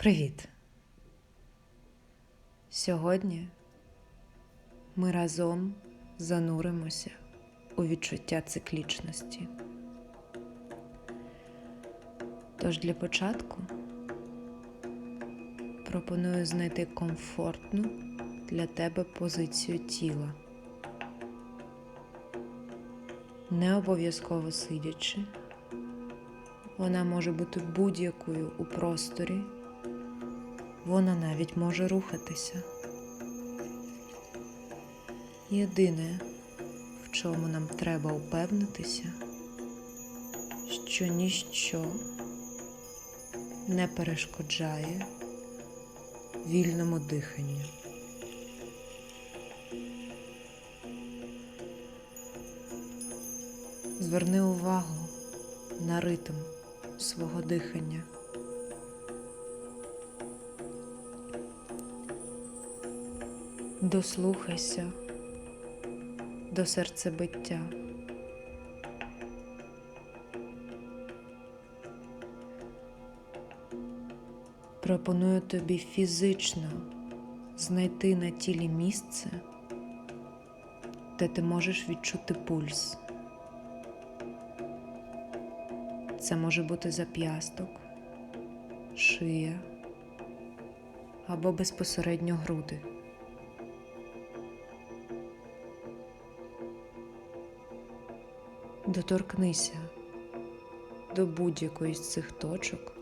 Привіт! Сьогодні ми разом зануримося у відчуття циклічності. Тож для початку пропоную знайти комфортну для тебе позицію тіла. Не обов'язково сидячи, вона може бути будь-якою у просторі, вона навіть може рухатися. Єдине, в чому нам треба упевнитися, що ніщо не перешкоджає вільному диханню. Зверни увагу на ритм свого дихання. Дослухайся до серцебиття. Пропоную тобі фізично знайти на тілі місце, де ти можеш відчути пульс. Це може бути зап'ясток, шия або безпосередньо груди. Доторкнися до будь-якої з цих точок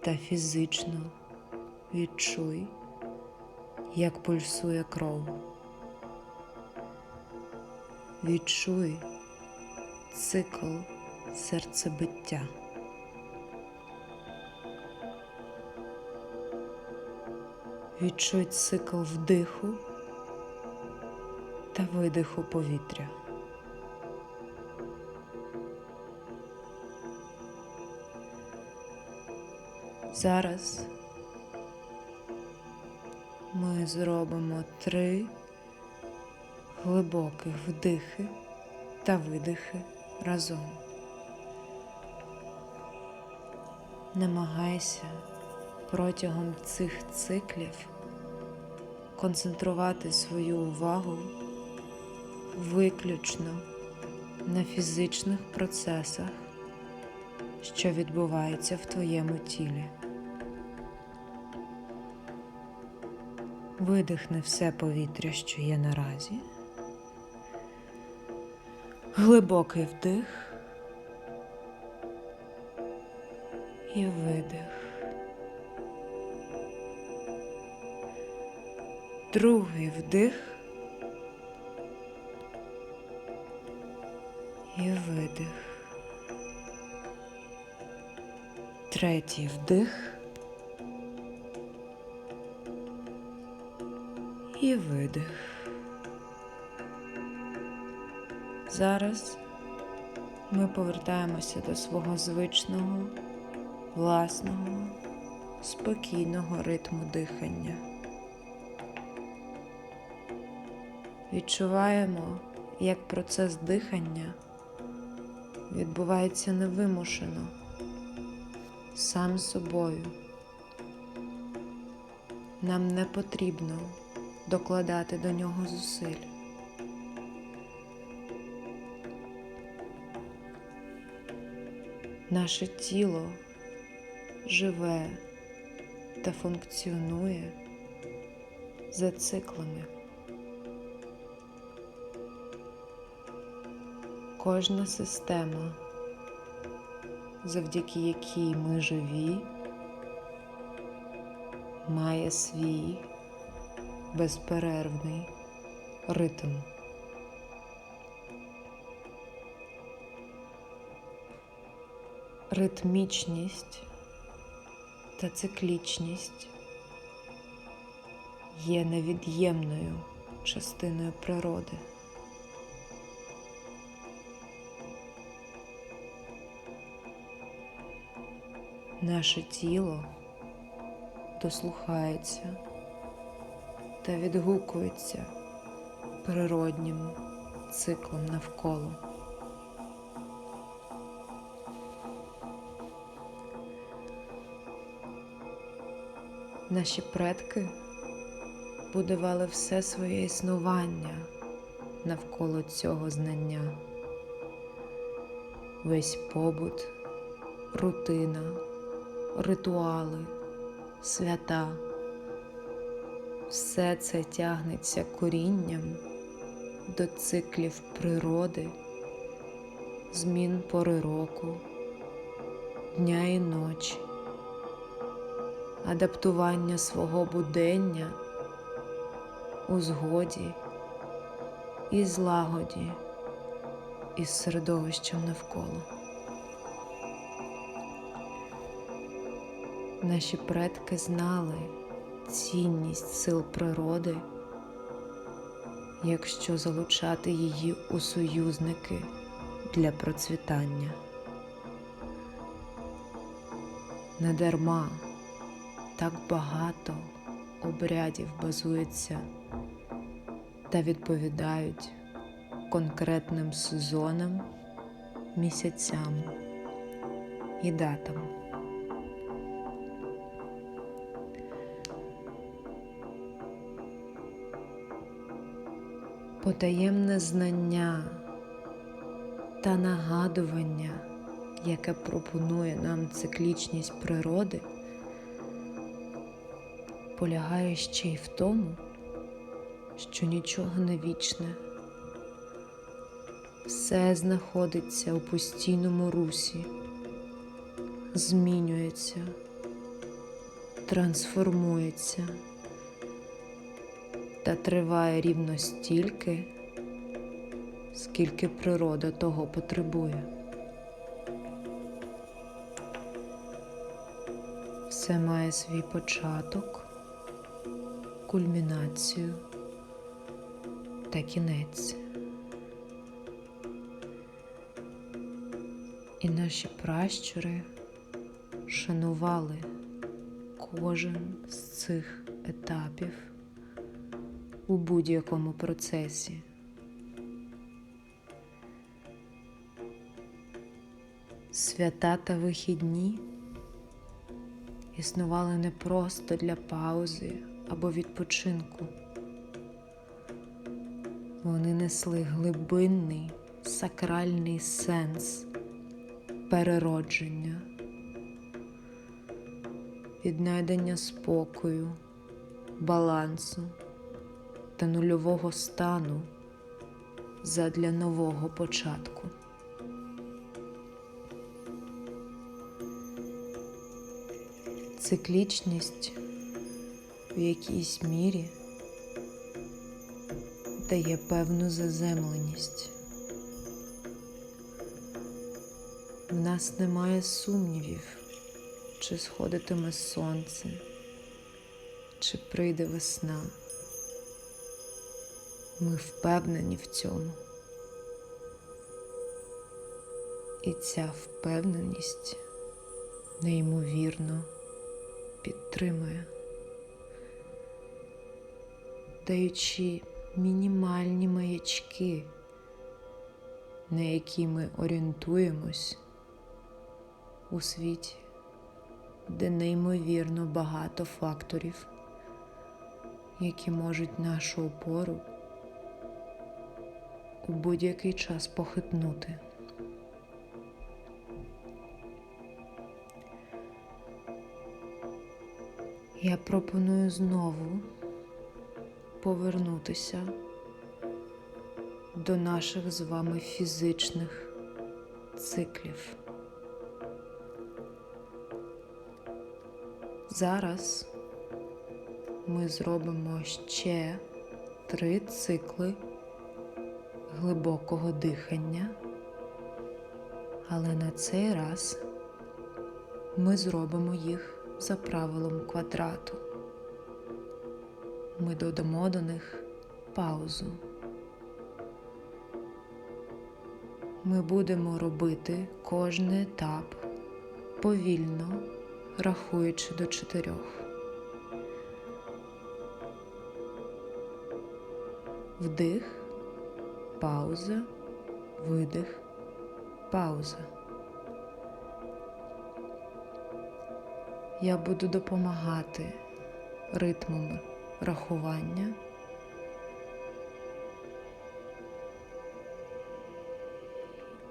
та фізично відчуй, як пульсує кров. Відчуй цикл серцебиття. Відчуй цикл вдиху та видиху повітря. Зараз ми зробимо три глибоких вдихи та видихи разом. Намагайся протягом цих циклів концентрувати свою увагу виключно на фізичних процесах, що відбуваються в твоєму тілі. Видихни все повітря, що є наразі. Глибокий вдих і видих. Другий вдих і видих. Третій вдих і видих. Зараз ми повертаємося до свого звичного, власного, спокійного ритму дихання. Відчуваємо, як процес дихання відбувається невимушено, сам собою. Нам не потрібно докладати до нього зусиль. Наше тіло живе та функціонує за циклами. Кожна система, завдяки якій ми живі, має свій безперервний ритм. Ритмічність та циклічність є невід'ємною частиною природи. Наше тіло дослухається та відгукується природнім циклом навколо. Наші предки будували все своє існування навколо цього знання. Весь побут, рутина, ритуали, свята. Все це тягнеться корінням до циклів природи, змін пори року, дня і ночі, адаптування свого будення у згоді і злагоді із середовищем навколо. Наші предки знали цінність сил природи, якщо залучати її у союзники для процвітання. Недарма так багато обрядів базується та відповідають конкретним сезонам, місяцям і датам. Потаємне знання та нагадування, яке пропонує нам циклічність природи, полягає ще й в тому, що нічого не вічне, все знаходиться у постійному русі, змінюється, трансформується та триває рівно стільки, скільки природа того потребує. Все має свій початок, кульмінацію та кінець. І наші пращури шанували кожен з цих етапів у будь-якому процесі. Свята та вихідні існували не просто для паузи або відпочинку. Вони несли глибинний сакральний сенс переродження, віднайдення спокою, балансу та нульового стану задля нового початку. Циклічність в якійсь мірі дає певну заземленість. В нас немає сумнівів, чи сходитиме сонце, чи прийде весна. Ми впевнені в цьому. І ця впевненість неймовірно підтримує, даючи мінімальні маячки, на які ми орієнтуємось у світі, де неймовірно багато факторів, які можуть нашу опору у будь-який час похитнути. Я пропоную знову повернутися до наших з вами фізичних циклів. Зараз ми зробимо ще три цикли глибокого дихання, але на цей раз ми зробимо їх за правилом квадрату. Ми додамо до них паузу. Ми будемо робити кожний етап повільно, рахуючи до чотирьох. Вдих, пауза, видих, пауза. Я буду допомагати ритмом рахування.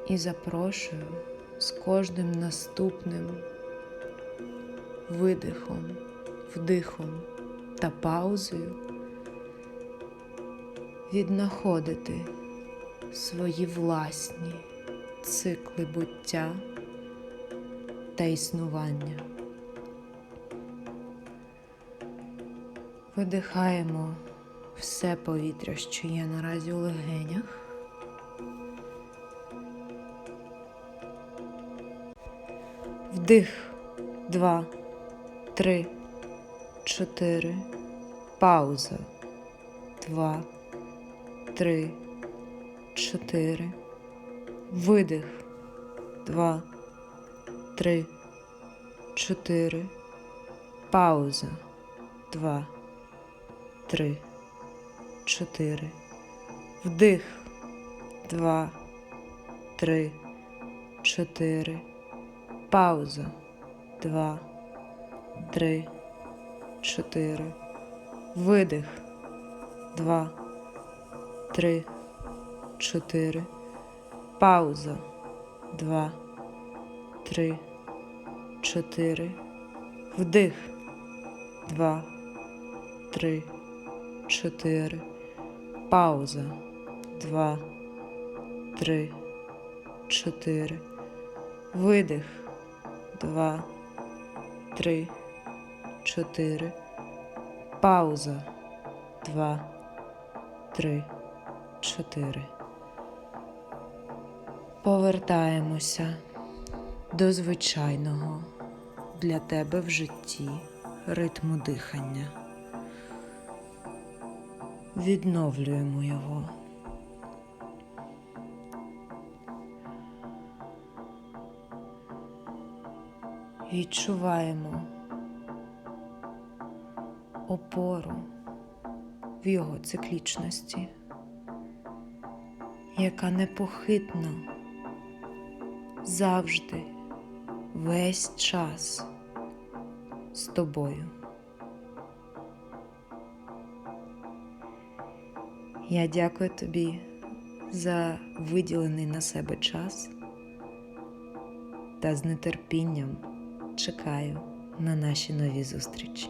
І запрошую з кожним наступним видихом, вдихом та паузою віднаходити свої власні цикли буття та існування. Видихаємо все повітря, що є наразі у легенях. Вдих, два, три, чотири. Пауза. Два, три, чотири. Видих. Два, три, чотири. Пауза. Два, три, чотири. Вдих. Два, три, чотири. Пауза. Два, три, чотири. Видих. Два, три, чотири. Пауза. Два, три, чотири. Вдих. Два, три, чотири. Пауза. Два, три, чотири. Видих. Два, три, чотири. Пауза. Два, три, чотири. Повертаємося до звичайного для тебе в житті ритму дихання. Відновлюємо його. Відчуваємо опору в його циклічності, яка непохитно завжди весь час з тобою. Я дякую тобі за виділений на себе час та з нетерпінням чекаю на наші нові зустрічі.